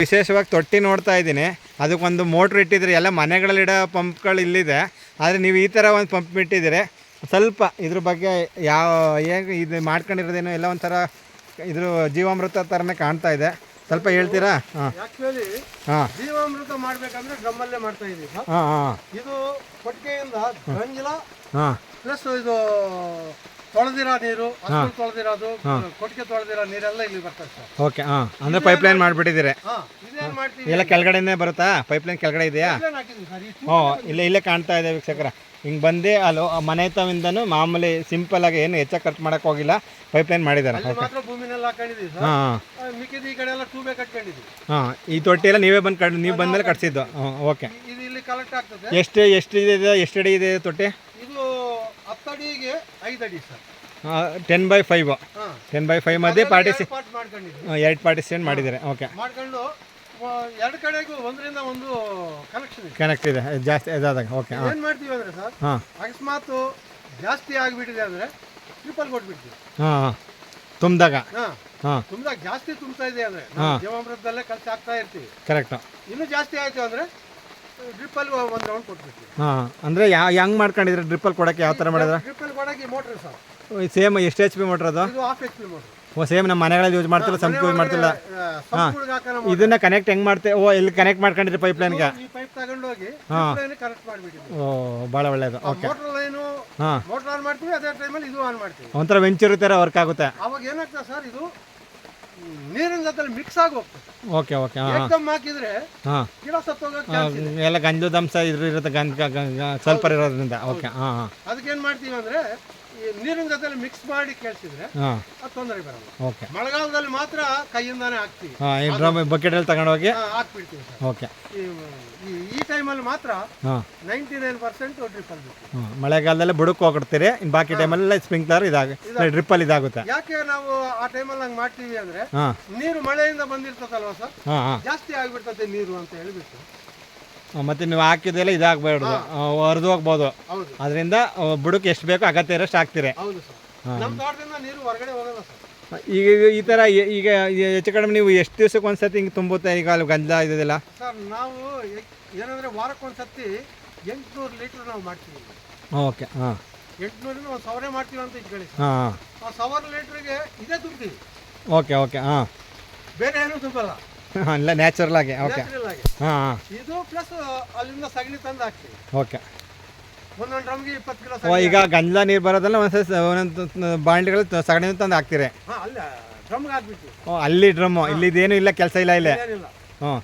ವಿಶೇಷವಾಗಿ ತೊಟ್ಟಿ ನೋಡ್ತಾ ಇದ್ದೀನಿ. ಅದಕ್ಕೊಂದು ಮೋಟ್ರ್ ಇಟ್ಟಿದ್ರೆ ಎಲ್ಲ ಮನೆಗಳಲ್ಲಿಡೋ ಪಂಪ್ಗಳು ಇಲ್ಲಿದೆ. ಆದರೆ ನೀವು ಈ ಥರ ಒಂದು ಪಂಪ್ ಇಟ್ಟಿದ್ದೀರಿ. ಸ್ವಲ್ಪ ಇದ್ರ ಬಗ್ಗೆ ಯಾವ ಹೇಗೆ ಇದು ಮಾಡ್ಕೊಂಡಿರೋದೇನೋ ಎಲ್ಲ ಒಂಥರ ಇದ್ರ ಜೀವಾಮೃತ ಥರನೇ ಕಾಣ್ತಾ ಇದೆ. ಸ್ವಲ್ಪ ಹೇಳ್ತೀರಾ? ಹಾಂ. ಹಾಂ. ಜೀವಾಮೃತ ಮಾಡ್ಬೇಕಂದ್ರೆ ಡ್ರಮ್ಮಲ್ಲೇ ಮಾಡ್ತಾ ಹಾಂ ಹಾಂ. ಇದು ಕೊಟ್ಟಿಗೆಯಿಂದ ಗಂಜಲ ಹಾಂ. ಪ್ಲಸ್ ಇದು ತೊಳೆದಿರೋ ನೀರು ಹಸು ತೊಳೆದಿರೋದು ಕೊಟ್ಟಿಗೆ ತೊಳೆದಿರೋ ನೀರೆಲ್ಲ ಇಲ್ಲಿ ಬರ್ತದೆ ಸರ್. ಓಕೆ ಹಾಂ. ಅಂದರೆ ಪೈಪ್ಲೈನ್ ಮಾಡಿಬಿಟ್ಟಿದ್ದೀರಿ. ಹಾ ಇದೇನ್ ಮಾಡ್ತೀವಿ ಎಲ್ಲ ಕೆಳಗಡೆನೇ ಬರುತ್ತಾ? ಪೈಪ್ಲೈನ್ ಕೆಳಗಡೆ ಇದೆಯಾ? ಇದೇನ್ ಇಲ್ಲ ಸರ್ ಹ್ಞೂ ಇಲ್ಲೇ ಇಲ್ಲೇ ಕಾಣ್ತಾ ಇದೆ ವೀಕ್ಷಕರ. ಹಿಂಗೆ ಬಂದು ಅಲ್ಲಿ ಮನೆ ತವಿಂದನೂ ಮಾಮೂಲಿ ಸಿಂಪಲ್ ಆಗಿ ಏನು ಹೆಚ್ಚಾಗಿ ಖರ್ಚು ಮಾಡೋಕೆ ಹೋಗಿಲ್ಲ. ಪೈಪ್ಲೈನ್ ಮಾಡಿದ್ದಾರೆ. ಅಲ್ಲಿ ಮಾತ್ರ ಭೂಮಿನೆಲ್ಲ ಹಾಕೊಂಡಿದೀವಿ ಸರ್. ಹಾಂ ಆ, ಮಿಕ್ಕಿದ ಈ ಕಡೆ ಎಲ್ಲ ಟೂಬೆ ಕಟ್ಕೊಂಡಿದ್ವಿ ಹಾಂ ಈ ತೊಟ್ಟಿ ಎಲ್ಲ ನೀವೇ ಬಂದು ಕಡ್ ನೀವು ಬಂದಮೇಲೆ ಕಟ್ಸಿದ್ದು. ಓಕೆ ಇ- ಇದು ಇಲ್ಲಿ ಕಲೆಕ್ಟ್ ಆಗ್ತದೆ. ಎಷ್ಟು ಎಷ್ಟು ಇದೆ ಎಷ್ಟು ಅಡಿ ಇದೆ ತೊಟ್ಟಿ? ಇದು ಹತ್ತಡಿಗೆ ಐದು ಅಡಿ sir. Ten by five ten by five ಮಧ್ಯೆ ಪಾರ್ಟಿಸಿ ಎರಡು ಪಾರ್ಟಿಸಿಪೇಟ್ ಮಾಡಿದ್ದಾರೆ. ಓಕೆ ಮಾಡ್ಕೊಂಡು ಎರಡು ಕಡೆಗೂ ಒಂದರಿಂದ ಒಂದು ಕನೆಕ್ಷನ್ ಇದೆ. ಕನೆಕ್ಟ್ ಇದೆ. ಜಾಸ್ತಿ ಇದಾದಾಗ ಓಕೆ ಏನು ಮಾಡ್ತೀವಿ ಅಂದರೆ ಸರ್ ಹಾಂ. ಅಕಸ್ಮಾತ್ ಜಾಸ್ತಿ ಆಗಿಬಿಟ್ಟಿದೆ ಅಂದರೆ ಟ್ರಿಪಲ್ ಕೊಟ್ಬಿಡ್ತೀವಿ. ಹಾಂ ಹಾಂ. ತುಂಬಿದಾಗ. ಹಾಂ. ಹಾಂ. ತುಂಬಿದಾಗ ಜಾಸ್ತಿ ತುಂಬ್ತಾ ಇದೆ ಅಂದರೆ ಜೀವಾಮೃತದಲ್ಲೇ ಖರ್ಚು ಆಗ್ತಾ ಇರ್ತೀವಿ. ಕರೆಕ್ಟ್ ಇನ್ನೂ ಜಾಸ್ತಿ ಆಯಿತು ಅಂದರೆ ಡ್ರಿಪ್ಪಲ್ಲಿ ಒಂದು ರೌಂಡ್ ಕೊಟ್ಬಿಡ್ತೀವಿ. ಹಾಂ ಅಂದರೆ ಯಾವ ಹೆಂಗೆ ಮಾಡ್ಕೊಂಡಿದ್ರೆ ಡ್ರಿಪ್ಪಲ್ಲಿ ಕೊಡೋಕ್ಕೆ ಯಾವ ಥರ ಮಾಡಿದ್ರೆ? ಡ್ರಿಪ್ಪಲ್ಲಿ ಕೊಡೋಕ್ಕೆ ಮೋಟ್ರ್ ಸರ್. ಸೇಮ್ ಎಷ್ಟು ಎಚ್ ಪಿ ಮೋಟ್ರ್ ಅದು? ಇದು ಹಾಫ್ ಎಚ್ ಪಿ ಮೋಟ್ರ್ ಓ ಸೇಮ್ ನಮ್ಮ ಮನೆಗಳಲ್ಲಿ ಯೂಸ್ ಮಾಡ್ತಿಲ್ಲ ಸಂಪ್ ಯೂಸ್ ಮಾಡ್ತಿಲ್ಲ. ಹಾಂ. ಇದನ್ನ ಕನೆಕ್ಟ್ ಹೆಂಗ್ ಮಾಡ್ತೇ? ಓ ಇಲ್ಲಿ ಕನೆಕ್ಟ್ ಮಾಡ್ಕೊಂಡಿರಿ ಪೈಪ್ ಲೈನ್ಗೆ ಈ ಪೈಪ್ ತಗೊಂಡೋಗಿ ಕನೆಕ್ಟ್ ಮಾಡಿಬಿಟ್ಟಿದ್ವಿ. ಓ ಭಾಳ ಒಳ್ಳೇದು. ಓಕೆ ಮೋಟ್ರ್ ಲೈನು ಹಾಂ. ಮೋಟ್ರ್ ಆನ್ ಮಾಡ್ತೀವಿ ಅದೇ ಟೈಮಲ್ಲಿ ಇದು ಆನ್ ಮಾಡ್ತೀವಿ. ಒಂಥರ ವೆಂಚರ್ ಥರ ವರ್ಕ್ ಆಗುತ್ತೆ. ಅವಾಗ ಏನಾಗ್ತದೆ ಸರ್ ಇದು ನೀರಿನ ಜೊತೆ ಮಿಕ್ಸ್ ಆಗಿ ಹೋಗ್ತದೆ. ಓಕೆ ಓಕೆ ಹಾಂ ಹಾಕಿದ್ರೆ ಹಾಂ. ಗಿಡ ಸತ್ತೋಗಕ್ಕೆ ಎಲ್ಲ ಗಂಜು ಅಂಶ ಇದ್ರ ಇರುತ್ತೆ ಗಂಜ ಸ್ವಲ್ಪ ಇರೋದ್ರಿಂದ. ಓಕೆ ಹಾಂ ಹಾಂ. ಅದಕ್ಕೆ ಏನು ಮಾಡ್ತೀವಿ ಅಂದ್ರೆ ನೀರಿನ ಜೊತೆ ಮಿಕ್ಸ್ ಮಾಡಿ ಕೇಳಿಸಿದ್ರೆ ಹಾಂ. ಅದು ತೊಂದರೆ ಬರಲ್ಲ. ಓಕೆ ಮಳೆಗಾಲದಲ್ಲಿ ಮಾತ್ರ ಕೈಯಿಂದಾನೇ ಹಾಕ್ತೀವಿ. ಹಾಂ ಬಕೆಟ್ ಅಲ್ಲಿ ಬಕೆಟಲ್ಲಿ ತಗೊಂಡೋಗಿ ಹಾಕ್ಬಿಡ್ತೀವಿ ಸರ್. ಓಕೆ ಈ ಈ- ಈ ಟೈಮಲ್ಲಿ ಮಾತ್ರ ಹಾಂ. ನೈಂಟಿ ನೈನ್ ಪರ್ಸೆಂಟ್ ಡ್ರಿಪ್ ಬೇಕು ಹಾಂ ಮಳೆಗಾಲದಲ್ಲೇ ಬುಡಕ್ಕೆ ಹೋಗಿರ್ತೀರಿ ಇನ್ನು ಬಾಕಿ ಟೈಮಲ್ಲಿ ಸ್ಪ್ರಿಂಕ್ಲರ್ ಇದಾಗ ಡ್ರಿಪ್ಪಲ್ಲಿ ಇದಾಗುತ್ತೆ. ಯಾಕೆ ನಾವು ಆ ಟೈಮಲ್ಲಿ ಹಂಗೆ ಮಾಡ್ತೀವಿ ಅಂದ್ರೆ ಹಾಂ. ನೀರು ಮಳೆಯಿಂದ ಬಂದಿರ್ತದಲ್ವ ಸರ್? ಹಾಂ ಹಾಂ. ಜಾಸ್ತಿ ಆಗ್ಬಿಡ್ತದೆ ನೀರು ಅಂತ ಹೇಳ್ಬಿಟ್ಟು. ಮತ್ತು ನೀವು ಹಾಕಿದೆಲ್ಲ ಇದಾಗಬೇಡ್ದು. ಹರಿದು ಹೋಗ್ಬೋದು. ಅದರಿಂದ ಬುಡಕ್ಕೆ ಎಷ್ಟು ಬೇಕೋ ಅಗತ್ಯ ಇರೋಷ್ಟು ಹಾಕ್ತೀರಿ. ಹೌದು ಸರ್. ನಮ್ಮ ತೋಟದಿಂದ ನೀರು ಹೊರಗಡೆ ಹೋಗಲ್ಲ ಸರ್. ಈಗ ಈ ಥರ ಈಗ ಹೆಚ್ಚು ಕಡಿಮೆ ನೀವು ಎಷ್ಟು ದಿವ್ಸಕ್ಕೆ ಒಂದ್ಸತಿ ಹಿಂಗೆ ತುಂಬುತ್ತೆ ಈಗ ಅಲ್ಲಿ ಗಂಜ ಇದೆಲ್ಲ ಸರ್ ನಾವು ಏನಂದ್ರೆ ವಾರಕ್ಕೊಂದ್ಸತಿ ಎಂಟುನೂರು ಲೀಟ್ರ್ ನಾವು ಮಾಡ್ತೀವಿ. ಓಕೆ. ಹಾಂ. ಎಂಟುನೂರಿಂದ ಒಂದು ಸಾವಿರ ಮಾಡ್ತೀವಿ ಅಂತ ಇಟ್ಕೊಳ್ಳಿ ಹಾಂ ಆ ಸಾವಿರ ಲೀಟ್ರಿಗೆ ಇದೇ ತುಂಬ್ತೀವಿ ಓಕೆ ಓಕೆ. ಹಾಂ. ಬೇರೆ ಏನೂ ತುಂಬಲ್ಲ ಇಲ್ಲ ನ್ಯಾಚುರಲ್ ಆಗಿ ಓಕೆ ಆಗಿ. ಹಾಂ ಹಾಂ. ಇದು ಪ್ಲಸ್ ಅಲ್ಲಿಂದ ಸಗಣಿ ತಂದು ಹಾಕ್ತೀವಿ. ಓಕೆ ಒಂದೊಂದು ಡ್ರಮ್ಗೆ ಇಪ್ಪತ್ತು ಕಿಲೋ ಓ ಸಗಣಿ ಈಗ ಗಂಜಲ ನೀರು ಬರೋದಲ್ಲ ಒಂದೊಂದು ಒಂದೊಂದು ಬಾಂಡ್ಲಿಗಳು ಸಗಣಿ ತಂದು ಹಾಕ್ತೀರಿ. ಹಾಂ ಅಲ್ಲ ಡ್ರಮ್ಗೆ ಹಾಕ್ಬಿಟ್ಟು ಓ ಅಲ್ಲಿ ಡ್ರಮ್ಮು ಇಲ್ಲಿದೇನು ಇಲ್ಲ ಕೆಲಸ ಇಲ್ಲ ಇಲ್ಲೇ? ಏನಿಲ್ಲ ಹ್ಞೂ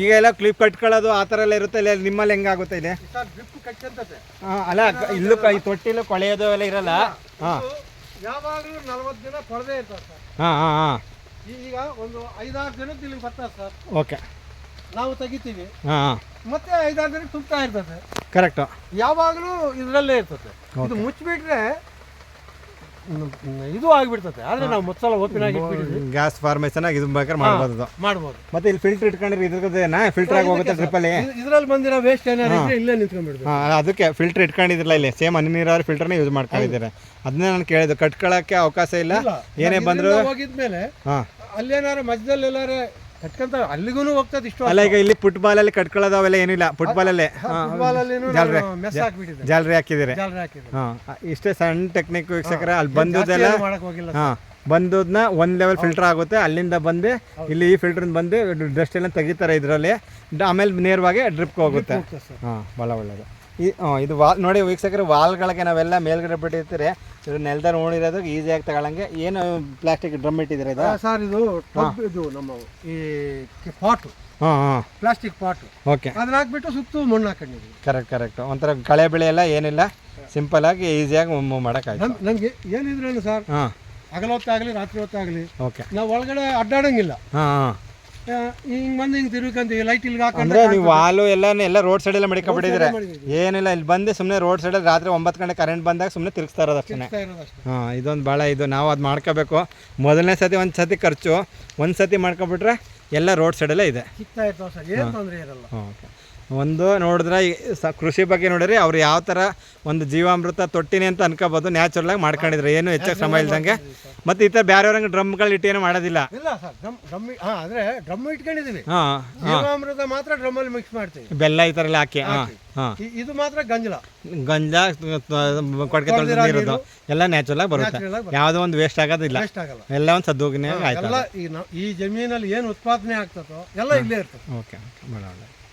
ಈಗ ಎಲ್ಲ ಕ್ಲಿಪ್ ಕಟ್ಕೊಳ್ಳೋದು ಆ ಥರ ಎಲ್ಲ ಇರುತ್ತೆ ಇಲ್ಲ ನಿಮ್ಮಲ್ಲಿ ಹೆಂಗಾಗುತ್ತೆ ಇಲ್ಲಿ? ಸರ್ ಡ್ರಿಪ್ ಕಟ್ಕೊಂತತೆ. ಹಾಂ ಅಲ್ಲ ಇಲ್ಲೂ ಕೈ ಈ ತೊಟ್ಟಿಲು ಕೊಳೆಯೋದು ಎಲ್ಲ ಇರಲ್ಲ? ಹಾಂ. ಇದು ಯಾವಾಗಲೂ ನಲವತ್ತು ದಿನ ಕೊಡದೇ ಇರ್ತದೆ ಸರ್. ಹಾಂ ಹಾಂ ಹಾಂ. ಈಗ ಒಂದು ಐದಾರು ಜನಕ್ಕೆ ಇಲ್ಲಿ ಬರ್ತಾರೆ ಸರ್. ಓಕೆ. ನಾವು ತೆಗಿತೀವಿ. ಹಾಂ ಮತ್ತೆ ಐದಾರು ಜನಕ್ಕೆ ತುಂಬ್ತಾ ಇರ್ತದೆ. ಕರೆಕ್ಟು ಯಾವಾಗಲೂ ಇದರಲ್ಲೇ ಇರ್ತದೆ. ಇದು ಮುಚ್ಚಿಬಿಟ್ರೆ ಇದು ಆಗಿಬಿಡ್ತದೆ. ಆದರೆ ನಾವು ಮುಚ್ಚಲ ಓಪನ್ ಆಗಿ ಇಟ್ಬಿಟ್ಟಿದ್ವಿ. ಗ್ಯಾಸ್ ಫಾರ್ಮೇಷನ್ ಆಗಿ ಇದು ಬೇಕಾದ್ರೆ ಮಾಡ್ಬೋದು. ಮಾಡ್ಬೋದು. ಮತ್ತೆ ಇಲ್ಲಿ ಫಿಲ್ಟರ್ ಇಟ್ಕೊಂಡಿರಿ ಇದ್ರದ್ದೇನಾ ಫಿಲ್ಟರ್ ಆಗಿ ಹೋಗುತ್ತೆ ಟ್ರಿಪ್ಪಲ್ಲಿ ಇದರಲ್ಲಿ ಬಂದಿರೋ ವೇಸ್ಟ್ ಏನಾದ್ರೂ ಇದ್ರೆ ಇಲ್ಲೇ ನಿಂತ್ಕೊಂಡ್ಬಿಡ್ತೀವಿ ಹಾಂ ಅದಕ್ಕೆ ಫಿಲ್ಟರ್ ಇಟ್ಕೊಂಡಿದ್ರಲ್ಲ ಇಲ್ಲಿ. ಸೇಮ್ ಹನಿ ನೀರಾವರಿ ಫಿಲ್ಟರ್ನೇ ಯೂಸ್ ಮಾಡ್ಕೊಂಡಿದ್ದಾರೆ. ಅದನ್ನೇ ನಾನು ಕೇಳಿದ್ದು. ಕಟ್ಕೊಳ್ಳೋಕ್ಕೆ ಅವಕಾಶ ಇಲ್ಲ. ಏನೇ ಬಂದರೂ ಹೋಗಿದ್ಮೇಲೆ ಹಾಂ. ಅಲ್ಲೇನಾರು ಮಧ್ಯದಲ್ಲಿ ಎಲ್ಲಾರು ಕಟ್ಕೊಂತ ಅಲ್ಲಿಗೂ ಹೋಗ್ತದೆ ಇಷ್ಟು ಅಲ್ಲ ಈಗ ಇಲ್ಲಿ ಫುಟ್ಬಾಲಲ್ಲಿ ಕಟ್ಕೊಳ್ಳೋದು ಅವೆಲ್ಲ ಏನಿಲ್ಲ. ಫುಟ್ಬಾಲಲ್ಲೇ ಫುಟ್ಬಾಲ್ ಜಾಲ್ರಿ. ಮೆಸ್ ಹಾಕ್ಬಿಟ್ಟಿದೆ ಜಾಲರಿ ಹಾಕಿದ್ದೀರಿ. ಜಾಲರಿ ಹಾಕಿದೆ ಹಾಂ ಇಷ್ಟೇ ಸಣ್ಣ ಟೆಕ್ನಿಕ್ ವೀಕ್ಷಕರ ಅಲ್ಲಿ ಬಂದದೆಲ್ಲ ಮಾಡಕ್ ಹೋಗಿಲ್ಲ ಹಾಂ ಬಂದದನ್ನ ಒಂದು ಲೆವೆಲ್ ಫಿಲ್ಟರ್ ಆಗುತ್ತೆ. ಅಲ್ಲಿಂದ ಬಂದು ಇಲ್ಲಿ ಈ ಫಿಲ್ಟ್ರಿಂದ ಬಂದು ಡಸ್ಟ್ ಎಲ್ಲ ತೆಗಿತಾರೆ ಇದರಲ್ಲಿ. ಆಮೇಲೆ ನೇರವಾಗಿ ಡ್ರಿಪ್ಗೆ ಹೋಗುತ್ತೆ. ಹಾಂ ಭಾಳ ಒಳ್ಳೆಯದು ಈ ಇದು ವಾಲ್ ನೋಡಿ ವೀಕ್ಷಕರು ವಾಲ್ಗಳಿಗೆ ನಾವೆಲ್ಲ ಮೇಲ್ಗಡೆ ಬಿಟ್ಟಿರ್ತೀರಿ. ಇದು ನೆಲದ ನೋಡಿರೋದು ಈಸಿಯಾಗಿ ತಗೊಳಂಗೆ. ಏನು ಪ್ಲಾಸ್ಟಿಕ್ ಡ್ರಮ್ ಇಟ್ಟಿದ್ದೀರಾ ಇದು? ಸರ್ ಇದು ಟಬ್ ಇದು ನಮ್ಮ ಈ ಪಾಟು ಹಾಂ ಹಾಂ. ಪ್ಲಾಸ್ಟಿಕ್ ಪಾಟು ಓಕೆ ಅದನ್ನ ಹಾಕ್ಬಿಟ್ಟು ಸುತ್ತು ಮಣ್ಣು ಹಾಕೊಂಡಿದ್ವಿ ಕರೆಕ್ಟ್ ಕರೆಕ್ಟ್ ಒಂಥರ ಕಳೆ ಬೆಳೆ ಎಲ್ಲ ಏನಿಲ್ಲ. ಸಿಂಪಲಾಗಿ ಈಸಿಯಾಗಿ ಮೂವ್ ಮಾಡೋಕ್ಕಾಯ್ತು. ನಮ್ ನಮಗೆ ಏನಿದ್ರೇನು ಸರ್ ಹಾಂ. ಹಗಲ ಹೊತ್ತಾಗಲಿ ರಾತ್ರಿ ಹೊತ್ತಾಗಲಿ ಓಕೆ ನಾವು ಒಳಗಡೆ ಅಡ್ಡಾಡಂಗಿಲ್ಲ. ಹಾಂ ಹಾಂ. ಹಿಂಗೆ ಬಂದು ಹಿಂಗೆ ತಿರುಗಂತ ಲೈಟ್ ಇಲ್ಲಿ ಹಾಕೊಂಡ್ರೆ ಅಂದ್ರೆ ನೀವು ವಾಲು ಎಲ್ಲ ಎಲ್ಲ ರೋಡ್ ಸೈಡ್ ಎಲ್ಲ ಮಡಿಕೊಂಡ್ಬಿಟ್ಟಿದ್ರೆ. ಏನಿಲ್ಲ ಇಲ್ಲಿ ಬಂದು ಸುಮ್ಮನೆ ರೋಡ್ ಸೈಡಲ್ಲಿ ರಾತ್ರಿ ಒಂಬತ್ತು ಗಂಟೆ ಕರೆಂಟ್ ಬಂದಾಗ ಸುಮ್ಮನೆ ತಿರುಗಿಸ್ತಾ ಇರೋದು ಅಷ್ಟೇ. ಹಾಂ ಇದೊಂದು ಭಾಳ ಇದು ನಾವು ಅದು ಮಾಡ್ಕೋಬೇಕು. ಮೊದಲನೇ ಸತಿ ಒಂದು ಸತಿ ಖರ್ಚು ಒಂದು ಸತಿ ಮಾಡ್ಕೊಬಿಟ್ರೆ ಎಲ್ಲ ರೋಡ್ ಸೈಡಲ್ಲೇ ಇದೆ. ಸಿಗ್ತಾ ಇರ್ತಾವೆ ಸರ್ ಏನು ತೊಂದರೆ ಇರಲ್ಲ. ಓಕೆ. ಒಂದು ನೋಡಿದ್ರೆ ಈ ಸ- ಕೃಷಿ ಬಗ್ಗೆ ನೋಡಿರಿ ಅವ್ರು ಯಾವ ಥರ ಒಂದು ಜೀವಾಮೃತ ತೊಟ್ಟಿನಿ ಅಂತ ಅನ್ಕೋಬೋದು. ನ್ಯಾಚುರಲ್ ಆಗಿ ಮಾಡ್ಕೊಂಡಿದ್ರು. ಏನು ಹೆಚ್ಚಾಗಿ ಶ್ರಮ ಇಲ್ದಂಗೆ. ಮತ್ತು ಈ ಥರ ಬೇರೆಯವ್ರಂಗೆ ಡ್ರಮ್ಗಳು ಇಟ್ಟು ಏನು ಮಾಡೋದಿಲ್ಲ. ಇಲ್ಲ ಸರ್ ಡ್ರಮ್ ಡ್ರಮ್ ಹಾಂ ಅಂದರೆ ಡ್ರಮ್ ಇಟ್ಕೊಂಡಿದ್ದೀವಿ. ಹಾಂ ಜೀವಾಮೃತ ಮಾತ್ರ ಡ್ರಮ್ಮಲ್ಲಿ ಮಿಕ್ಸ್ ಮಾಡ್ತೀವಿ. ಬೆಲ್ಲ ಈ ಥರ ಎಲ್ಲ ಹಾಕಿ ಹಾಂ ಹಾಂ. ಇ- ಇದು ಮಾತ್ರ ಗಂಜಲ. ಗಂಜ ಕೊಡಕೆ ತೊಳೆದ ನೀರದು. ಎಲ್ಲ ನ್ಯಾಚುರಲ್ ಆಗಿ ಬರುತ್ತೆ. Natural ಆಗಿ ಯಾವುದೋ ಒಂದು ವೇಸ್ಟ್ ಆಗೋದಿಲ್ಲ. ವೇಸ್ಟ್ ಆಗಲ್ಲ. ಎಲ್ಲ ಒಂದು ಸದ್ದುಗಿನ ಆಯ್ತು ಎಲ್ಲ ಈ ನಾವು ಈ ಜಮೀನಲ್ಲಿ ಏನು ಉತ್ಪಾದನೆ ಆಗ್ತದೋ ಎಲ್ಲ ಇಲ್ಲೇ ಇರ್ತದೆ. ಓಕೆ ಓಕೆ ಭಾಳ ಒಳ್ಳೆ.